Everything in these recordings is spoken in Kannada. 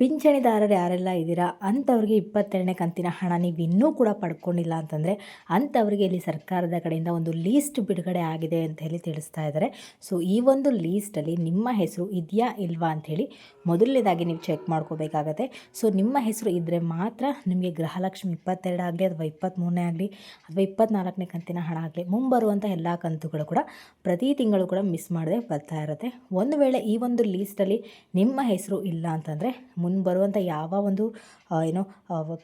ಪಿಂಚಣಿದಾರರು ಯಾರೆಲ್ಲ ಇದ್ದೀರಾ? ಅಂಥವ್ರಿಗೆ ಇಪ್ಪತ್ತೆರಡನೇ ಕಂತಿನ ಹಣ ನೀವು ಇನ್ನೂ ಕೂಡ ಪಡ್ಕೊಂಡಿಲ್ಲ ಅಂತಂದರೆ ಅಂಥವ್ರಿಗೆ ಇಲ್ಲಿ ಸರ್ಕಾರದ ಕಡೆಯಿಂದ ಒಂದು ಲೀಸ್ಟ್ ಬಿಡುಗಡೆ ಆಗಿದೆ ಅಂತ ಹೇಳಿ ತಿಳಿಸ್ತಾ ಇದ್ದಾರೆ. ಸೊ, ಈ ಒಂದು ಲೀಸ್ಟಲ್ಲಿ ನಿಮ್ಮ ಹೆಸರು ಇದೆಯಾ ಇಲ್ವಾ ಅಂಥೇಳಿ ಮೊದಲನೇದಾಗಿ ನೀವು ಚೆಕ್ ಮಾಡ್ಕೋಬೇಕಾಗತ್ತೆ. ಸೊ, ನಿಮ್ಮ ಹೆಸರು ಇದ್ದರೆ ಮಾತ್ರ ನಿಮಗೆ ಗೃಹಲಕ್ಷ್ಮಿ ಇಪ್ಪತ್ತೆರಡು ಆಗಲಿ ಅಥವಾ ಇಪ್ಪತ್ತ್ಮೂರನೇ ಆಗಲಿ ಅಥವಾ ಇಪ್ಪತ್ತ್ನಾಲ್ಕನೇ ಕಂತಿನ ಹಣ ಆಗಲಿ ಮುಂಬರುವಂಥ ಎಲ್ಲ ಕಂತುಗಳು ಕೂಡ ಪ್ರತಿ ತಿಂಗಳು ಕೂಡ ಮಿಸ್ ಮಾಡದೆ ಬರ್ತಾ ಇರುತ್ತೆ. ಒಂದು ವೇಳೆ ಈ ಒಂದು ಲೀಸ್ಟಲ್ಲಿ ನಿಮ್ಮ ಹೆಸರು ಇಲ್ಲ ಅಂತಂದರೆ ಮುಂದೆ ಬರುವಂಥ ಯಾವ ಒಂದು ಏನೋ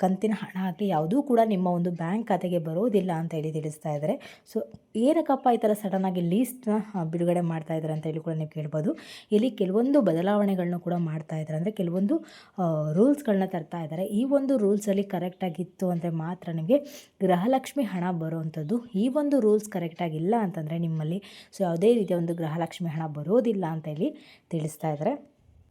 ಕಂತಿನ ಹಣ ಆಗಲಿ ಯಾವುದೂ ಕೂಡ ನಿಮ್ಮ ಒಂದು ಬ್ಯಾಂಕ್ ಖಾತೆಗೆ ಬರೋದಿಲ್ಲ ಅಂತ ಹೇಳಿ ತಿಳಿಸ್ತಾ ಇದ್ದಾರೆ. ಸೊ ಏನಕ್ಕಪ್ಪ ಈ ಥರ ಸಡನ್ನಾಗಿ ಲೀಸ್ಟ್ನ ಬಿಡುಗಡೆ ಮಾಡ್ತಾ ಇದ್ದಾರೆ ಅಂತ ಹೇಳಿ ಕೂಡ ನೀವು ಕೇಳ್ಬೋದು. ಇಲ್ಲಿ ಕೆಲವೊಂದು ಬದಲಾವಣೆಗಳನ್ನ ಕೂಡ ಮಾಡ್ತಾ ಇದ್ದಾರೆ. ಅಂದರೆ ಕೆಲವೊಂದು ರೂಲ್ಸ್ಗಳನ್ನ ತರ್ತಾ ಇದ್ದಾರೆ. ಈ ಒಂದು ರೂಲ್ಸಲ್ಲಿ ಕರೆಕ್ಟಾಗಿತ್ತು ಅಂದರೆ ಮಾತ್ರ ನಿಮಗೆ ಗೃಹಲಕ್ಷ್ಮಿ ಹಣ ಬರುವಂಥದ್ದು ಈ ಒಂದು ರೂಲ್ಸ್ ಕರೆಕ್ಟಾಗಿಲ್ಲ ಅಂತಂದರೆ ನಿಮ್ಮಲ್ಲಿ, ಸೊ, ಯಾವುದೇ ರೀತಿಯ ಒಂದು ಗೃಹಲಕ್ಷ್ಮಿ ಹಣ ಬರೋದಿಲ್ಲ ಅಂತ ಹೇಳಿ ತಿಳಿಸ್ತಾ ಇದ್ದಾರೆ.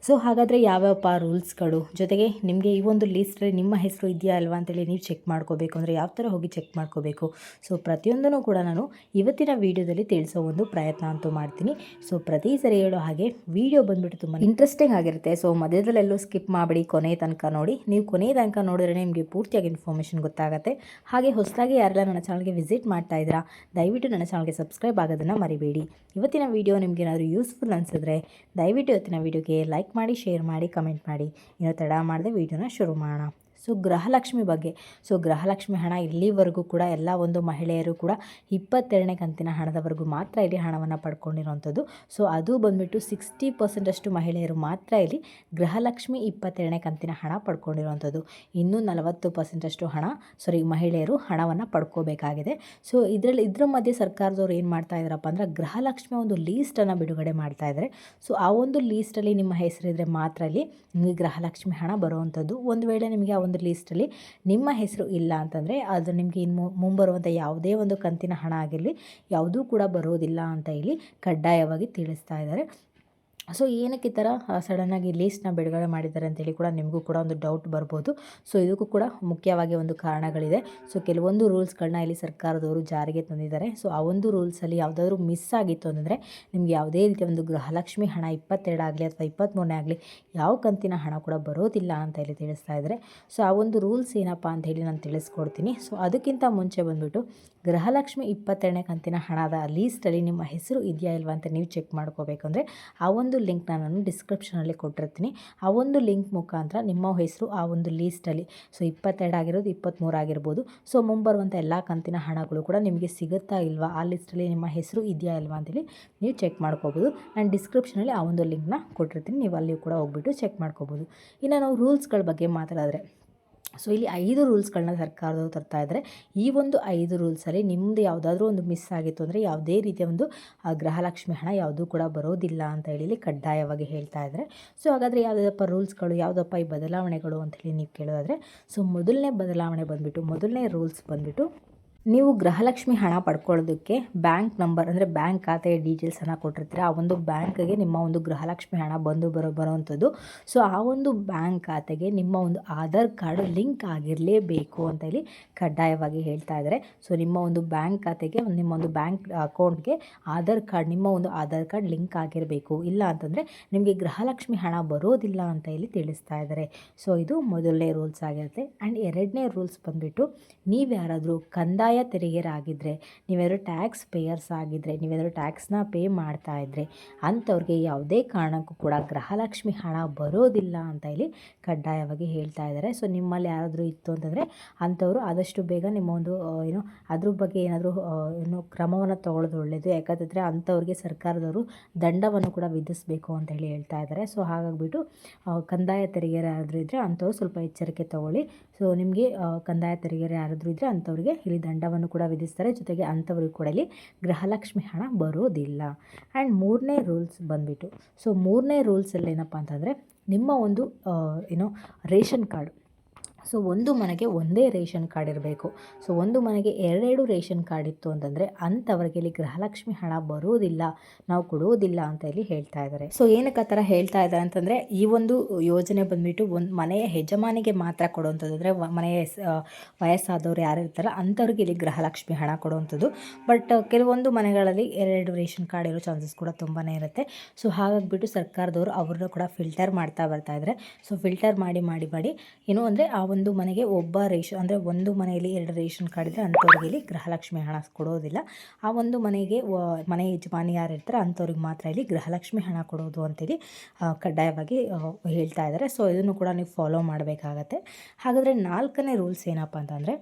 ಸೊ ಹಾಗಾದರೆ ಯಾವ್ಯಾವಪ್ಪ ರೂಲ್ಸ್ಗಳು? ಜೊತೆಗೆ ನಿಮಗೆ ಈ ಒಂದು ಲೀಸ್ಟಲ್ಲಿ ನಿಮ್ಮ ಹೆಸರು ಇದೆಯಾ ಅಲ್ವಾ ಅಂತೇಳಿ ನೀವು ಚೆಕ್ ಮಾಡ್ಕೋಬೇಕು. ಅಂದರೆ ಯಾವ ಥರ ಹೋಗಿ ಚೆಕ್ ಮಾಡ್ಕೋಬೇಕು? ಸೊ ಪ್ರತಿಯೊಂದನ್ನು ಕೂಡ ನಾನು ಇವತ್ತಿನ ವೀಡಿಯೋದಲ್ಲಿ ತಿಳಿಸೋ ಒಂದು ಪ್ರಯತ್ನ ಅಂತೂ ಮಾಡ್ತೀನಿ. ಸೊ ಪ್ರತಿ ಸರಿ ಹೇಳೋ ಹಾಗೆ ವೀಡಿಯೋ ಬಂದುಬಿಟ್ಟು ತುಂಬ ಇಂಟ್ರೆಸ್ಟಿಂಗ್ ಆಗಿರುತ್ತೆ. ಸೊ ಮಧ್ಯದಲ್ಲೆಲ್ಲೂ ಸ್ಕಿಪ್ ಮಾಡಿಬಿಡಿ ಕೊನೆ ತನಕ ನೋಡಿ. ನೀವು ಕೊನೆ ತನಕ ನೋಡಿದ್ರೆ ನಿಮಗೆ ಪೂರ್ತಿಯಾಗಿ ಇನ್ಫಾರ್ಮೇಷನ್ ಗೊತ್ತಾಗುತ್ತೆ. ಹಾಗೆ ಹೊಸದಾಗಿ ಯಾರೆಲ್ಲ ನನ್ನ ಚಾನಲ್ಗೆ ವಿಸಿಟ್ ಮಾಡ್ತಾ ಇದ್ದೀರಾ, ದಯವಿಟ್ಟು ನನ್ನ ಚಾನಲ್ಗೆ ಸಬ್ಸ್ಕ್ರೈಬ್ ಆಗೋದನ್ನು ಮರಿಬೇಡಿ. ಇವತ್ತಿನ ವಿಡಿಯೋ ನಿಮಗೇನಾದರೂ ಯೂಸ್ಫುಲ್ ಅನಿಸಿದ್ರೆ ದಯವಿಟ್ಟು ಇವತ್ತಿನ ವಿಡಿಯೋಗೆ ಲೈಕ್ ಮಾಡಿ ಶೇರ್ ಮಾಡಿ ಕಮೆಂಟ್ ಮಾಡಿ. ಇನ್ನೂ ತಡ ಮಾಡದೆ ವಿಡಿಯೋನ ಶುರು ಮಾಡೋಣ. ಸೊ ಗೃಹಲಕ್ಷ್ಮಿ ಬಗ್ಗೆ. ಸೊ ಗೃಹಲಕ್ಷ್ಮಿ ಹಣ ಇಲ್ಲಿವರೆಗೂ ಕೂಡ ಎಲ್ಲ ಒಂದು ಮಹಿಳೆಯರು ಕೂಡ ಇಪ್ಪತ್ತೆರಡನೇ ಕಂತಿನ ಹಣದವರೆಗೂ ಮಾತ್ರ ಇಲ್ಲಿ ಹಣವನ್ನು ಪಡ್ಕೊಂಡಿರುವಂಥದ್ದು. ಸೊ ಅದು ಬಂದುಬಿಟ್ಟು ಸಿಕ್ಸ್ಟಿ ಪರ್ಸೆಂಟಷ್ಟು ಮಹಿಳೆಯರು ಮಾತ್ರ ಇಲ್ಲಿ ಗೃಹಲಕ್ಷ್ಮಿ ಇಪ್ಪತ್ತೆರಡನೇ ಕಂತಿನ ಹಣ ಪಡ್ಕೊಂಡಿರುವಂಥದ್ದು. ಇನ್ನೂ ನಲವತ್ತು ಪರ್ಸೆಂಟಷ್ಟು ಹಣ ಸಾರಿ ಮಹಿಳೆಯರು ಹಣವನ್ನು ಪಡ್ಕೋಬೇಕಾಗಿದೆ. ಸೊ ಇದರಲ್ಲಿ, ಇದ್ರ ಮಧ್ಯೆ ಸರ್ಕಾರದವ್ರು ಏನು ಮಾಡ್ತಾ ಇದ್ದಾರಪ್ಪ ಅಂದರೆ ಗೃಹಲಕ್ಷ್ಮಿ ಒಂದು ಲೀಸ್ಟನ್ನು ಬಿಡುಗಡೆ ಮಾಡ್ತಾ ಇದ್ದಾರೆ. ಸೊ ಆ ಒಂದು ಲೀಸ್ಟಲ್ಲಿ ನಿಮ್ಮ ಹೆಸರಿದ್ರೆ ಮಾತ್ರ ಇಲ್ಲಿ ನಿಮಗೆ ಗೃಹಲಕ್ಷ್ಮಿ ಹಣ ಬರುವಂಥದ್ದು. ಒಂದು ವೇಳೆ ನಿಮಗೆ ಆ ಒಂದು ಲೀಸ್ಟಲ್ಲಿ ನಿಮ್ಮ ಹೆಸರು ಇಲ್ಲ ಅಂತಂದರೆ ಅದು ನಿಮಗೆ ಇನ್ನು ಮುಂಬರುವಂಥ ಯಾವುದೇ ಒಂದು ಕಂತಿನ ಹಣ ಆಗಿರಲಿ, ಯಾವುದೂ ಕೂಡ ಬರೋದಿಲ್ಲ ಅಂತ ಇಲ್ಲಿ ಕಡ್ಡಾಯವಾಗಿ ತಿಳಿಸ್ತಾ ಇದ್ದಾರೆ. ಸೊ ಏನಕ್ಕೆ ಈ ಥರ ಸಡನ್ನಾಗಿ ಲೀಸ್ಟ್ನ ಬಿಡುಗಡೆ ಮಾಡಿದ್ದಾರೆ ಅಂತೇಳಿ ಕೂಡ ನಿಮಗೂ ಕೂಡ ಒಂದು ಡೌಟ್ ಬರ್ಬೋದು. ಸೊ ಇದಕ್ಕೂ ಕೂಡ ಮುಖ್ಯವಾಗಿ ಒಂದು ಕಾರಣಗಳಿದೆ. ಸೊ ಕೆಲವೊಂದು ರೂಲ್ಸ್ಗಳನ್ನ ಇಲ್ಲಿ ಸರ್ಕಾರದವರು ಜಾರಿಗೆ ತಂದಿದ್ದಾರೆ. ಸೊ ಆ ಒಂದು ರೂಲ್ಸಲ್ಲಿ ಯಾವುದಾದ್ರೂ ಮಿಸ್ ಆಗಿತ್ತು ಅಂದರೆ ನಿಮ್ಗೆ ಯಾವುದೇ ರೀತಿಯ ಒಂದು ಗೃಹಲಕ್ಷ್ಮಿ ಹಣ ಇಪ್ಪತ್ತೆರಡಾಗಲಿ ಅಥವಾ ಇಪ್ಪತ್ತ್ಮೂರನೇ ಆಗಲಿ ಯಾವ ಕಂತಿನ ಹಣ ಕೂಡ ಬರೋದಿಲ್ಲ ಅಂತ ಇಲ್ಲಿ ತಿಳಿಸ್ತಾ ಇದ್ದಾರೆ. ಸೊ ಆ ಒಂದು ರೂಲ್ಸ್ ಏನಪ್ಪ ಅಂತ ಹೇಳಿ ನಾನು ತಿಳಿಸ್ಕೊಡ್ತೀನಿ. ಸೊ ಅದಕ್ಕಿಂತ ಮುಂಚೆ ಬಂದುಬಿಟ್ಟು ಗೃಹಲಕ್ಷ್ಮಿ ಇಪ್ಪತ್ತೆರಡನೇ ಕಂತಿನ ಹಣದ ಲೀಸ್ಟಲ್ಲಿ ನಿಮ್ಮ ಹೆಸರು ಇದೆಯಾ ಇಲ್ವಾ ಅಂತ ನೀವು ಚೆಕ್ ಮಾಡ್ಕೋಬೇಕಂದ್ರೆ ಆ ಒಂದು ಲಿಂಕ್ನ ನಾನು ಡಿಸ್ಕ್ರಿಪ್ಷನಲ್ಲಿ ಕೊಟ್ಟಿರ್ತೀನಿ. ಆ ಒಂದು ಲಿಂಕ್ ಮುಖಾಂತರ ನಿಮ್ಮ ಹೆಸರು ಆ ಒಂದು ಲೀಸ್ಟಲ್ಲಿ ಸೊ ಇಪ್ಪತ್ತೆರಡು ಆಗಿರೋದು ಇಪ್ಪತ್ತ್ಮೂರು ಆಗಿರ್ಬೋದು. ಸೊ ಮುಂಬರುವಂಥ ಎಲ್ಲ ಕಂತಿನ ಹಣಗಳು ಕೂಡ ನಿಮಗೆ ಸಿಗುತ್ತಾ ಇಲ್ವಾ? ಆ ಲಿಸ್ಟಲ್ಲಿ ನಿಮ್ಮ ಹೆಸರು ಇದೆಯಾ ಇಲ್ವಾ ಅಂತೇಳಿ ನೀವು ಚೆಕ್ ಮಾಡ್ಕೋಬೋದು. ನಾನು ಡಿಸ್ಕ್ರಿಪ್ಷನಲ್ಲಿ ಆ ಒಂದು ಲಿಂಕ್ನ ಕೊಟ್ಟಿರ್ತೀನಿ. ನೀವು ಅಲ್ಲಿಯೂ ಕೂಡ ಹೋಗ್ಬಿಟ್ಟು ಚೆಕ್ ಮಾಡ್ಕೋಬೋದು. ಇನ್ನು ನಾವು ರೂಲ್ಸ್ಗಳ ಬಗ್ಗೆ ಮಾತಾಡಿದ್ರೆ ಸೊ ಇಲ್ಲಿ ಐದು ರೂಲ್ಸ್ಗಳನ್ನ ಸರ್ಕಾರದವರು ತರ್ತಾ ಇದ್ದಾರೆ ಈ ಒಂದು ಐದು ರೂಲ್ಸಲ್ಲಿ ನಿಮ್ಮದು ಯಾವುದಾದ್ರೂ ಒಂದು ಮಿಸ್ ಆಗಿತ್ತು ಅಂದರೆ ಯಾವುದೇ ರೀತಿಯ ಒಂದು ಗೃಹಲಕ್ಷ್ಮಿ ಹಣ ಯಾವುದೂ ಕೂಡ ಬರೋದಿಲ್ಲ ಅಂತ ಹೇಳಿ ಕಡ್ಡಾಯವಾಗಿ ಹೇಳ್ತಾ ಇದ್ದಾರೆ ಸೊ ಹಾಗಾದರೆ ಯಾವುದಪ್ಪ ರೂಲ್ಸ್ಗಳು ಯಾವುದಪ್ಪ ಈ ಬದಲಾವಣೆಗಳು ಅಂತ ಹೇಳಿ ನೀವು ಕೇಳೋದಾದರೆ, ಸೊ ಮೊದಲನೇ ಬದಲಾವಣೆ ಬಂದುಬಿಟ್ಟು, ಮೊದಲನೇ ರೂಲ್ಸ್ ಬಂದುಬಿಟ್ಟು ನೀವು ಗೃಹಲಕ್ಷ್ಮಿ ಹಣ ಪಡ್ಕೊಳ್ಳೋದಕ್ಕೆ ಬ್ಯಾಂಕ್ ನಂಬರ್, ಅಂದರೆ ಬ್ಯಾಂಕ್ ಖಾತೆಯ ಡೀಟೇಲ್ಸನ್ನು ಕೊಟ್ಟಿರ್ತೀರ, ಆ ಒಂದು ಬ್ಯಾಂಕ್ಗೆ ನಿಮ್ಮ ಒಂದು ಗೃಹಲಕ್ಷ್ಮಿ ಹಣ ಬಂದು ಬರೋ ಬರೋವಂಥದ್ದು. ಸೊ, ಆ ಒಂದು ಬ್ಯಾಂಕ್ ಖಾತೆಗೆ ನಿಮ್ಮ ಒಂದು ಆಧಾರ್ ಕಾರ್ಡ್ ಲಿಂಕ್ ಆಗಿರಲೇಬೇಕು ಅಂತ ಹೇಳಿ ಕಡ್ಡಾಯವಾಗಿ ಹೇಳ್ತಾ ಇದ್ದಾರೆ. ಸೊ, ನಿಮ್ಮ ಒಂದು ಬ್ಯಾಂಕ್ ಖಾತೆಗೆ, ನಿಮ್ಮ ಒಂದು ಬ್ಯಾಂಕ್ ಅಕೌಂಟ್ಗೆ ಆಧಾರ್ ಕಾರ್ಡ್, ನಿಮ್ಮ ಒಂದು ಆಧಾರ್ ಕಾರ್ಡ್ ಲಿಂಕ್ ಆಗಿರಬೇಕು. ಇಲ್ಲ ಅಂತಂದರೆ ನಿಮಗೆ ಗೃಹಲಕ್ಷ್ಮಿ ಹಣ ಬರೋದಿಲ್ಲ ಅಂತ ಹೇಳಿ ತಿಳಿಸ್ತಾ ಇದ್ದಾರೆ. ಸೊ, ಇದು ಮೊದಲನೇ ರೂಲ್ಸ್ ಆಗಿರುತ್ತೆ. ಆ್ಯಂಡ್ ಎರಡನೇ ರೂಲ್ಸ್ ಬಂದುಬಿಟ್ಟು ನೀವು ಯಾರಾದರೂ ಕಂದಾಯ ತೆರಿಗೆರಾಗಿದ್ದರೆ ನೀವೆಲ್ಲರೂ ಟ್ಯಾಕ್ಸ್ ಪೇಯರ್ಸ್ ಆಗಿದ್ದರೆ ನೀವೆಲ್ಲರೂ ಟ್ಯಾಕ್ಸ್ನ ಪೇ ಮಾಡ್ತಾ ಇದ್ದರೆ ಅಂಥವ್ರಿಗೆ ಯಾವುದೇ ಕಾರಣಕ್ಕೂ ಕೂಡ ಗೃಹಲಕ್ಷ್ಮಿ ಹಣ ಬರೋದಿಲ್ಲ ಅಂತ ಇಲ್ಲಿ ಕಡ್ಡಾಯವಾಗಿ ಹೇಳ್ತಾ ಇದ್ದಾರೆ. ಸೊ ನಿಮ್ಮಲ್ಲಿ ಯಾರಾದರೂ ಇತ್ತು ಅಂತಂದರೆ, ಅಂಥವರು ಆದಷ್ಟು ಬೇಗ ನಿಮ್ಮ ಒಂದು ಏನು, ಅದ್ರ ಬಗ್ಗೆ ಏನಾದರೂ ಏನು ಕ್ರಮವನ್ನು ತಗೊಳ್ಳೋದು ಒಳ್ಳೆಯದು ಯಾಕಂತಂದರೆ ಅಂಥವ್ರಿಗೆ ಸರ್ಕಾರದವರು ದಂಡವನ್ನು ಕೂಡ ವಿಧಿಸಬೇಕು ಅಂತ ಹೇಳಿ ಹೇಳ್ತಾ ಇದ್ದಾರೆ. ಸೊ ಹಾಗಾಗಿಬಿಟ್ಟು ಕಂದಾಯ ತೆರಿಗೆ ಯಾರಾದರೂ ಇದ್ದರೆ ಅಂಥವ್ರು ಸ್ವಲ್ಪ ಎಚ್ಚರಿಕೆ ತಗೊಳ್ಳಿ. ಸೊ ನಿಮಗೆ ಕಂದಾಯ ತೆರಿಗೆ ಯಾರಾದರೂ ಇದ್ದರೆ ಅಂಥವ್ರಿಗೆ ಇಲ್ಲಿ ದಂಡವನ್ನು ಕೂಡ ವಿಧಿಸ್ತಾರೆ. ಜೊತೆಗೆ ಅಂಥವ್ರಿಗೆ ಕೂಡ ಇಲ್ಲಿ ಗೃಹಲಕ್ಷ್ಮಿ ಹಣ ಬರೋದಿಲ್ಲ. ಆ್ಯಂಡ್ ಮೂರನೇ ರೂಲ್ಸ್ ಬಂದುಬಿಟ್ಟು ಸೊ ಮೂರನೇ ರೂಲ್ಸಲ್ಲಿ ಏನಪ್ಪ ಅಂತಂದರೆ, ನಿಮ್ಮ ಒಂದು ಏನೋ ರೇಷನ್ ಕಾರ್ಡ್ ಸೊ ಒಂದು ಮನೆಗೆ ಒಂದೇ ರೇಷನ್ ಕಾರ್ಡ್ ಇರಬೇಕು. ಸೊ ಒಂದು ಮನೆಗೆ ಎರಡೆರಡು ರೇಷನ್ ಕಾರ್ಡ್ ಇತ್ತು ಅಂತಂದರೆ ಅಂಥವ್ರಿಗೆ ಇಲ್ಲಿ ಗೃಹಲಕ್ಷ್ಮಿ ಹಣ ಬರುವುದಿಲ್ಲ ನಾವು ಕೊಡುವುದಿಲ್ಲ ಅಂತ ಇಲ್ಲಿ ಹೇಳ್ತಾ ಇದ್ದಾರೆ. ಸೊ ಏನಕ್ಕೆ ಆ ಥರ ಹೇಳ್ತಾ ಇದ್ದಾರೆ ಅಂತಂದರೆ ಈ ಒಂದು ಯೋಜನೆ ಬಂದುಬಿಟ್ಟು ಒಂದು ಮನೆಯ ಯಜಮಾನಿಗೆ ಮಾತ್ರ ಕೊಡುವಂಥದ್ದು ಮನೆಯ ವಯಸ್ಸಾದವ್ರು ಯಾರು ಇರ್ತಾರಲ್ಲ ಅಂಥವ್ರಿಗೆ ಇಲ್ಲಿ ಗೃಹಲಕ್ಷ್ಮಿ ಹಣ ಕೊಡುವಂಥದ್ದು. ಬಟ್ ಕೆಲವೊಂದು ಮನೆಗಳಲ್ಲಿ ಎರಡೆರಡು ರೇಷನ್ ಕಾರ್ಡ್ ಇರೋ ಚಾನ್ಸಸ್ ಕೂಡ ತುಂಬಾ ಇರುತ್ತೆ. ಸೊ ಹಾಗಾಗಿಬಿಟ್ಟು ಸರ್ಕಾರದವರು ಅವ್ರನ್ನ ಕೂಡ ಫಿಲ್ಟರ್ ಮಾಡ್ತಾ ಬರ್ತಾ ಇದ್ದಾರೆ. ಸೊ ಫಿಲ್ಟರ್ ಮಾಡಿ ಮಾಡಿ ಮಾಡಿ. ಏನು ಅಂದರೆ ಆ ಒಂದು ಮನೆಗೆ ಒಬ್ಬ ರೇಷನ್ ಅಂದರೆ ಒಂದು ಮನೆಯಲ್ಲಿ ಎರಡು ರೇಷನ್ ಕಾರ್ಡ್ ಇದ್ದರೆ ಅಂಥವ್ರಿಗೆ ಇಲ್ಲಿ ಗೃಹಲಕ್ಷ್ಮಿ ಹಣ ಕೊಡೋದಿಲ್ಲ. ಆ ಒಂದು ಮನೆಗೆ ಮನೆ ಯಜಮಾನಿ ಯಾರು ಇರ್ತಾರೆ, ಅಂಥವ್ರಿಗೆ ಮಾತ್ರ ಇಲ್ಲಿ ಗೃಹಲಕ್ಷ್ಮಿ ಹಣ ಕೊಡೋದು ಅಂತೇಳಿ ಕಡ್ಡಾಯವಾಗಿ ಹೇಳ್ತಾ ಇದ್ದಾರೆ ಸೊ ಇದನ್ನು ಕೂಡ ನೀವು ಫಾಲೋ ಮಾಡಬೇಕಾಗತ್ತೆ. ಹಾಗಾದರೆ ನಾಲ್ಕನೇ ರೂಲ್ಸ್ ಏನಪ್ಪ ಅಂತಂದರೆ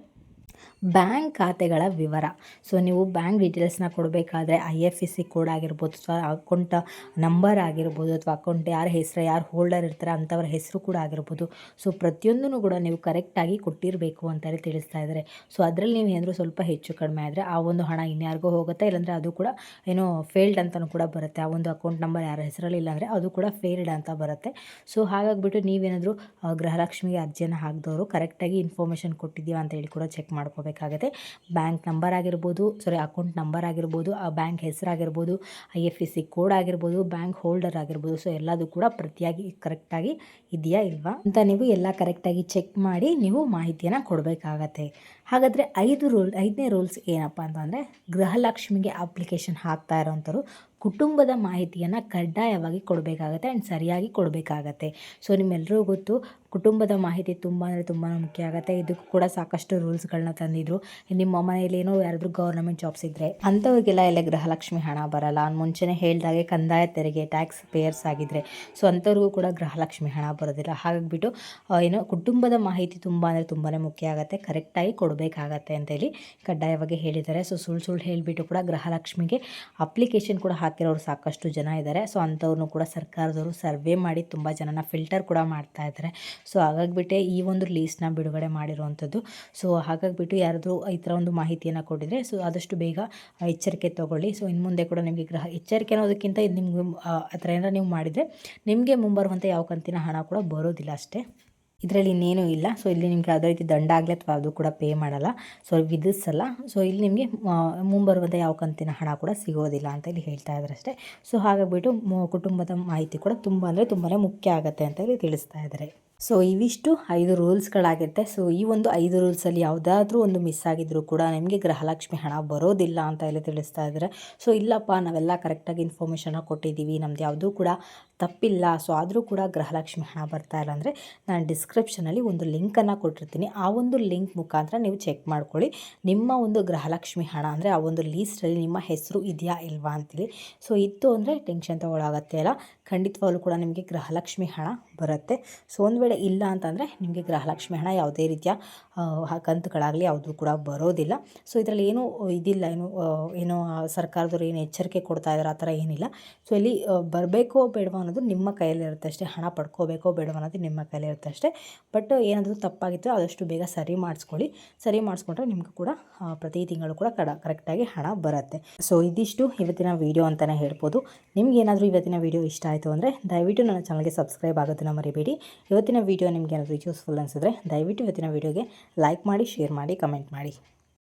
ಬ್ಯಾಂಕ್ ಖಾತೆಗಳ ವಿವರ. ಸೊ, ನೀವು ಬ್ಯಾಂಕ್ ಡೀಟೇಲ್ಸ್ನ ಕೊಡಬೇಕಾದ್ರೆ I F S C code ಆಗಿರ್ಬೋದು ಅಥವಾ ಅಕೌಂಟ್ ನಂಬರ್ ಆಗಿರ್ಬೋದು ಅಥವಾ ಅಕೌಂಟ್ ಯಾರ ಹೆಸರು, ಯಾರು ಹೋಲ್ಡರ್ ಇರ್ತಾರೆ ಅಂಥವ್ರ ಹೆಸರು ಕೂಡ ಆಗಿರ್ಬೋದು. ಸೊ, ಪ್ರತಿಯೊಂದನ್ನು ಕೂಡ ನೀವು ಕರೆಕ್ಟಾಗಿ ಕೊಟ್ಟಿರಬೇಕು ಅಂತಲೇ ತಿಳಿಸ್ತಾ ಇದ್ದಾರೆ. ಸೊ, ಅದರಲ್ಲಿ ನೀವು ಏನಾದರೂ ಸ್ವಲ್ಪ ಹೆಚ್ಚು ಕಡಿಮೆ ಆದರೆ ಆ ಒಂದು ಹಣ ಇನ್ಯಾರಿಗೂ ಹೋಗುತ್ತೆ, ಇಲ್ಲಾಂದರೆ ಅದು ಕೂಡ ಏನೋ ಫೇಲ್ಡ್ ಅಂತಲೂ ಕೂಡ ಬರುತ್ತೆ. ಆ ಒಂದು ಅಕೌಂಟ್ ನಂಬರ್ ಯಾರ ಹೆಸರಲ್ಲಿ ಇಲ್ಲಾಂದರೆ ಅದು ಕೂಡ ಫೇಲ್ಡ್ ಅಂತ ಬರುತ್ತೆ. ಸೊ, ಹಾಗಾಗಿಬಿಟ್ಟು ನೀವೇನಾದರೂ ಗೃಹಲಕ್ಷ್ಮಿಗೆ ಅರ್ಜಿಯನ್ನು ಹಾಕಿದವರು ಕರೆಕ್ಟಾಗಿ ಇನ್ಫಾರ್ಮೇಷನ್ ಕೊಟ್ಟಿದ್ದೀವಿ ಅಂತ ಹೇಳಿ ಕೂಡ ಚೆಕ್ ಮಾಡ್ಕೋಬೇಕಾಗತ್ತೆ. ಬ್ಯಾಂಕ್ ನಂಬರ್ ಆಗಿರ್ಬೋದು ಸಾರಿ ಅಕೌಂಟ್ ನಂಬರ್ ಆಗಿರ್ಬೋದು, ಆ bank ಹೆಸರಾಗಿರ್ಬೋದು I F S C code ಆಗಿರ್ಬೋದು, ಬ್ಯಾಂಕ್ ಹೋಲ್ಡರ್ ಆಗಿರ್ಬೋದು ಸೊ ಎಲ್ಲದು ಕೂಡ ಪ್ರತಿಯಾಗಿ ಕರೆಕ್ಟಾಗಿ ಇದೆಯಾ ಇಲ್ವಾ? ಅಂತ ನೀವು ಎಲ್ಲ ಕರೆಕ್ಟಾಗಿ ಚೆಕ್ ಮಾಡಿ ನೀವು ಮಾಹಿತಿಯನ್ನು ಕೊಡಬೇಕಾಗತ್ತೆ. ಹಾಗಾದರೆ ಐದು ರೂಲ್, ಐದನೇ ರೂಲ್ಸ್ ಏನಪ್ಪ ಅಂತಂದರೆ ಗೃಹಲಕ್ಷ್ಮಿಗೆ ಅಪ್ಲಿಕೇಶನ್ ಹಾಕ್ತಾ ಇರೋವಂಥವ್ರು ಕುಟುಂಬದ ಮಾಹಿತಿಯನ್ನು ಕಡ್ಡಾಯವಾಗಿ ಕೊಡಬೇಕಾಗತ್ತೆ ಆ್ಯಂಡ್ ಸರಿಯಾಗಿ ಕೊಡಬೇಕಾಗತ್ತೆ. ಸೊ ನಿಮ್ಮೆಲ್ಲರಿಗೂ ಗೊತ್ತು ಕುಟುಂಬದ ಮಾಹಿತಿ ತುಂಬ ಅಂದರೆ ತುಂಬಾ ಮುಖ್ಯ ಆಗುತ್ತೆ. ಇದಕ್ಕೂ ಕೂಡ ಸಾಕಷ್ಟು ರೂಲ್ಸ್ಗಳನ್ನ ತಂದಿದ್ರು. ನಿಮ್ಮ ಮನೆಯಲ್ಲಿ ಏನೋ ಯಾರಾದರೂ ಗೌರ್ಮೆಂಟ್ ಜಾಬ್ಸ್ ಇದ್ದರೆ ಅಂಥವ್ರಿಗೆಲ್ಲ ಎಲ್ಲ ಗೃಹಲಕ್ಷ್ಮಿ ಹಣ ಬರಲ್ಲ. ಮುಂಚೆನೇ ಹೇಳಿದಾಗೆ ಕಂದಾಯ ತೆರಿಗೆ ಟ್ಯಾಕ್ಸ್ ಪೇಯರ್ಸ್ ಆಗಿದ್ದರೆ ಸೊ ಅಂಥವ್ರಿಗೂ ಕೂಡ ಗೃಹಲಕ್ಷ್ಮಿ ಹಣ ಬರೋದಿಲ್ಲ. ಹಾಗಾಗಿಬಿಟ್ಟು ಏನು ಕುಟುಂಬದ ಮಾಹಿತಿ ತುಂಬ ಅಂದರೆ ತುಂಬಾ ಮುಖ್ಯ ಆಗುತ್ತೆ. ಕರೆಕ್ಟಾಗಿ ಕೊಡಬೇಕಾಗತ್ತೆ ಅಂತೇಳಿ ಕಡ್ಡಾಯವಾಗಿ ಹೇಳಿದ್ದಾರೆ. ಸೊ ಸುಳ್ಳು ಸುಳ್ಳು ಹೇಳಿಬಿಟ್ಟು ಕೂಡ ಗೃಹಲಕ್ಷ್ಮಿಗೆ ಅಪ್ಲಿಕೇಶನ್ ಕೂಡ ಹಾಕಿರೋರು ಸಾಕಷ್ಟು ಜನ ಇದ್ದಾರೆ ಸೊ ಅಂಥವ್ರನ್ನೂ ಕೂಡ ಸರ್ಕಾರದವರು ಸರ್ವೆ ಮಾಡಿ ತುಂಬ ಜನನ ಫಿಲ್ಟರ್ ಕೂಡ ಮಾಡ್ತಾ ಇದ್ದಾರೆ ಸೊ ಹಾಗಾಗಿಬಿಟ್ಟೆ ಈ ಒಂದು ಲೀಸ್ಟ್ನ ಬಿಡುಗಡೆ ಮಾಡಿರುವಂಥದ್ದು. ಸೊ ಹಾಗಾಗಿಬಿಟ್ಟು ಯಾರಾದರೂ ಈ ಥರ ಒಂದು ಮಾಹಿತಿಯನ್ನು ಕೊಟ್ಟಿದ್ರೆ ಸೊ ಆದಷ್ಟು ಬೇಗ ಎಚ್ಚರಿಕೆ ತೊಗೊಳ್ಳಿ. ಸೊ ಇನ್ನು ಮುಂದೆ ಕೂಡ ನಿಮಗೆ ಗ್ರಹ, ಎಚ್ಚರಿಕೆ ಅನ್ನೋದಕ್ಕಿಂತ ಇದು ನಿಮ್ಗೆ, ಆ ಥರ ಏನಾರು ನೀವು ಮಾಡಿದರೆ ನಿಮಗೆ ಮುಂಬರುವಂಥ ಯಾವ ಕಂತಿನ ಹಣ ಕೂಡ ಬರೋದಿಲ್ಲ ಅಷ್ಟೇ. ಇದರಲ್ಲಿ ಇನ್ನೇನೂ ಇಲ್ಲ. ಸೊ ಇಲ್ಲಿ ನಿಮಗೆ ಯಾವುದೇ ರೀತಿ ದಂಡ ಆಗಲಿ ಅಥವಾ ಅದು ಕೂಡ ಪೇ ಮಾಡಲ್ಲ. ಸೊ ವಿಧಿಸಲ್ಲ. ಸೊ ಇಲ್ಲಿ ನಿಮಗೆ ಮುಂಬರುವಂಥ ಯಾವ ಕಂತಿನ ಹಣ ಕೂಡ ಸಿಗೋದಿಲ್ಲ ಅಂತ ಇಲ್ಲಿ ಹೇಳ್ತಾ ಇದ್ದಾರೆ ಅಷ್ಟೇ. ಸೊ ಹಾಗಾಗಿಬಿಟ್ಟು ಕುಟುಂಬದ ಮಾಹಿತಿ ಕೂಡ ತುಂಬ ಅಂದರೆ ತುಂಬಾ ಮುಖ್ಯ ಆಗುತ್ತೆ ಅಂತ ಇಲ್ಲಿ ತಿಳಿಸ್ತಾ ಇದ್ದಾರೆ ಸೊ ಇವಿಷ್ಟು ಐದು ರೂಲ್ಸ್ಗಳಾಗಿರುತ್ತೆ ಸೊ ಈ ಒಂದು ಐದು ರೂಲ್ಸಲ್ಲಿ ಯಾವುದಾದ್ರೂ ಒಂದು ಮಿಸ್ ಆಗಿದ್ರೂ ಕೂಡ ನಿಮಗೆ ಗೃಹಲಕ್ಷ್ಮಿ ಹಣ ಬರೋದಿಲ್ಲ ಅಂತ ಎಲ್ಲ ತಿಳಿಸ್ತಾ ಇದ್ದಾರೆ ಸೊ ಇಲ್ಲಪ್ಪ, ನಾವೆಲ್ಲ ಕರೆಕ್ಟಾಗಿ ಇನ್ಫಾರ್ಮೇಷನ್ನ ಕೊಟ್ಟಿದ್ದೀವಿ. ನಮ್ದು ಯಾವುದೂ ಕೂಡ ತಪ್ಪಿಲ್ಲ. ಸೊ ಆದರೂ ಕೂಡ ಗೃಹಲಕ್ಷ್ಮಿ ಹಣ ಬರ್ತಾ ಇಲ್ಲ ಅಂದರೆ ನಾನು ಡಿಸ್ಕ್ರಿಪ್ಷನಲ್ಲಿ ಒಂದು ಲಿಂಕನ್ನು ಕೊಟ್ಟಿರ್ತೀನಿ. ಆ ಒಂದು ಲಿಂಕ್ ಮುಖಾಂತರ ನೀವು ಚೆಕ್ ಮಾಡ್ಕೊಳ್ಳಿ. ನಿಮ್ಮ ಒಂದು ಗೃಹಲಕ್ಷ್ಮಿ ಹಣ ಅಂದರೆ ಆ ಒಂದು ಲೀಸ್ಟಲ್ಲಿ ನಿಮ್ಮ ಹೆಸರು ಇದೆಯಾ ಇಲ್ವಾ ಅಂತೇಳಿ ಸೊ ಇತ್ತು ಅಂದರೆ ಟೆನ್ಷನ್ ತೊಗೊಳಾಗತ್ತೆ ಇಲ್ಲ ಖಂಡಿತವಾಗ್ಲೂ ಕೂಡ ನಿಮಗೆ ಗೃಹಲಕ್ಷ್ಮಿ ಹಣ ಬರುತ್ತೆ. ಸೊ ಒಂದು ವೇಳೆ ಇಲ್ಲ ಅಂತಂದರೆ ನಿಮಗೆ ಗೃಹಲಕ್ಷ್ಮಿ ಹಣ ಯಾವುದೇ ರೀತಿಯ ಕಂತುಗಳಾಗಲಿ ಯಾವುದೂ ಕೂಡ ಬರೋದಿಲ್ಲ. ಸೊ ಇದರಲ್ಲಿ ಏನೂ ಇದಿಲ್ಲ, ಏನು ಏನು ಸರ್ಕಾರದವರು ಸರ್ಕಾರದವ್ರು ಏನು ಎಚ್ಚರಿಕೆ ಕೊಡ್ತಾ ಇದ್ದಾರೆ ಆ ಥರ ಏನಿಲ್ಲ. ಸೊ ಇಲ್ಲಿ ಬರಬೇಕೋ ಬೇಡವೋ ಅನ್ನೋದು ನಿಮ್ಮ ಕೈಯಲ್ಲಿರುತ್ತೆ ಅಷ್ಟೇ. ಹಣ ಪಡ್ಕೋಬೇಕೋ ಬೇಡವೋ ಅನ್ನೋದು ನಿಮ್ಮ ಕೈಯಲ್ಲಿರುತ್ತೆ ಅಷ್ಟೇ. ಬಟ್ ಏನಾದರೂ ತಪ್ಪಾಗಿತ್ತು, ಆದಷ್ಟು ಬೇಗ ಸರಿ ಮಾಡಿಸ್ಕೊಳ್ಳಿ. ಸರಿ ಮಾಡಿಸ್ಕೊಂಡ್ರೆ ನಿಮಗೂ ಕೂಡ ಪ್ರತಿ ತಿಂಗಳು ಕೂಡ ಕಡ, ಕರೆಕ್ಟಾಗಿ ಹಣ ಬರುತ್ತೆ. ಸೊ ಇದಿಷ್ಟು ಇವತ್ತಿನ ವೀಡಿಯೋ ಅಂತಲೇ ಹೇಳ್ಬೋದು. ನಿಮ್ಗೆ ಏನಾದರೂ ಇವತ್ತಿನ ವೀಡಿಯೋ ಇಷ್ಟ ಆಯಿತು ಅಂದರೆ ದಯವಿಟ್ಟು ನನ್ನ ಚಾನಲ್ಗೆ ಸಬ್ಸ್ಕ್ರೈಬ್ ಆಗೋದನ್ನು ಮರಿಬೇಡಿ. ಇವತ್ತಿನ ವೀಡಿಯೋ ನಿಮಗೆ ಏನಾದರೂ ಯೂಸ್ಫುಲ್ ಅನಿಸಿದ್ರೆ ದಯವಿಟ್ಟು ಇವತ್ತಿನ ವೀಡಿಯೋಗೆ ಲೈಕ್ ಮಾಡಿ ಶೇರ್ ಮಾಡಿ ಕಮೆಂಟ್ ಮಾಡಿ.